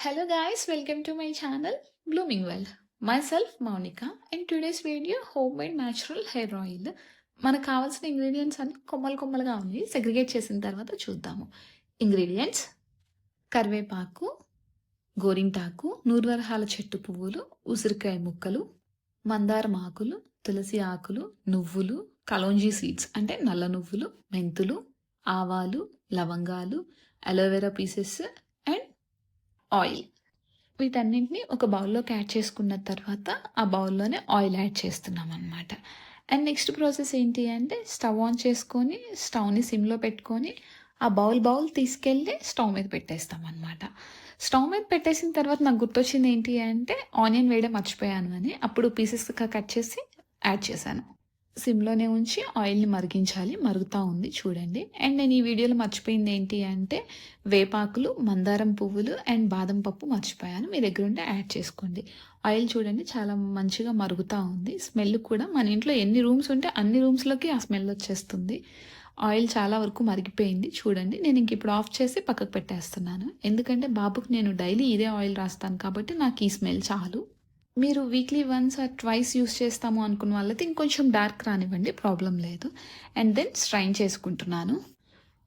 Hello guys, welcome to my channel Blooming Well. Myself Monica and today's video homemade natural hair oil. మనకు కావాల్సిన ingredients అన్ని కొమ్మలు కొమ్మలుగా ఉంది సెగ్రిగేట్ చేసిన తర్వాత చూద్దాము ఇంగ్రీడియంట్స్ కరివేపాకు గోరింటాకు నూర్వరహాల చెట్టు పువ్వులు ఉసిరికాయ ముక్కలు మందారం ఆకులు తులసి ఆకులు నువ్వులు కలోంజీ సీడ్స్ అంటే నల్ల నువ్వులు మెంతులు ఆవాలు లవంగాలు అలోవెరా పీసెస్ ఆయిల్. వీటన్నింటినీ ఒక బౌల్లోకి యాడ్ చేసుకున్న తర్వాత ఆ బౌల్లోనే ఆయిల్ యాడ్ చేస్తున్నాం అనమాట అండ్ నెక్స్ట్ ప్రాసెస్ ఏంటి అంటే స్టవ్ ఆన్ చేసుకొని స్టవ్ని సిమ్లో పెట్టుకొని ఆ బౌల్ బౌల్ తీసుకెళ్ళి స్టవ్ మీద పెట్టేస్తాం అనమాట స్టవ్ మీద పెట్టేసిన తర్వాత నాకు గుర్తొచ్చింది ఏంటి అంటే ఆనియన్ వేయడం మర్చిపోయాను అని అప్పుడు పీసెస్గా కట్ చేసి యాడ్ చేశాను. సిమ్లోనే ఉంచి ఆయిల్ని మరిగించాలి. మరుగుతూ ఉంది చూడండి. అండ్ నేను ఈ వీడియోలో మర్చిపోయింది ఏంటి అంటే వేపాకులు మందారం పువ్వులు అండ్ బాదం పప్పు మర్చిపోయాను. మీ దగ్గర ఉంటే యాడ్ చేసుకోండి. ఆయిల్ చూడండి చాలా మంచిగా మరుగుతూ ఉంది. స్మెల్ కూడా మన ఇంట్లో ఎన్ని రూమ్స్ ఉంటే అన్ని రూమ్స్లోకి ఆ స్మెల్ వచ్చేస్తుంది. ఆయిల్ చాలా వరకు మరిగిపోయింది చూడండి. నేను ఇంక ఇప్పుడు ఆఫ్ చేసి పక్కకు పెట్టేస్తున్నాను. ఎందుకంటే బాబుకి నేను డైలీ ఇదే ఆయిల్ రాస్తాను కాబట్టి నాకు ఈ స్మెల్ చాలు. మీరు weekly once or twice use చేస్తాము అనుకున్న వాళ్ళైతే ఇంకొంచెం డార్క్ రానివ్వండి ప్రాబ్లం లేదు. అండ్ దెన్ స్ట్రైన్ చేసుకుంటున్నాను.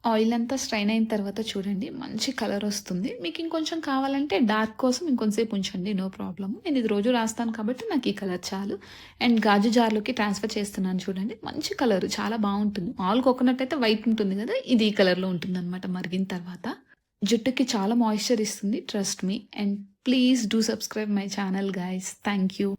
ఆయిల్ అంతా స్ట్రైన్ అయిన తర్వాత చూడండి మంచి కలర్ వస్తుంది. మీకు ఇంకొంచెం కావాలంటే డార్క్ కోసం ఇంకొంతసేపు ఉంచండి నో ప్రాబ్లమ్ నేను ఇది రోజు రాస్తాను కాబట్టి నాకు ఈ కలర్ చాలు. అండ్ గాజు జార్లోకి ట్రాన్స్ఫర్ చేస్తున్నాను చూడండి మంచి కలర్ చాలా బాగుంటుంది. ఆల్ కోకోనట్ అయితే వైట్ ఉంటుంది కదా ఇది ఈ కలర్లో ఉంటుంది అనమాట మరిగిన తర్వాత. జుట్టుకి చాలా మాయిశ్చర్ ఇస్తుంది trust me and please do subscribe my channel guys thank you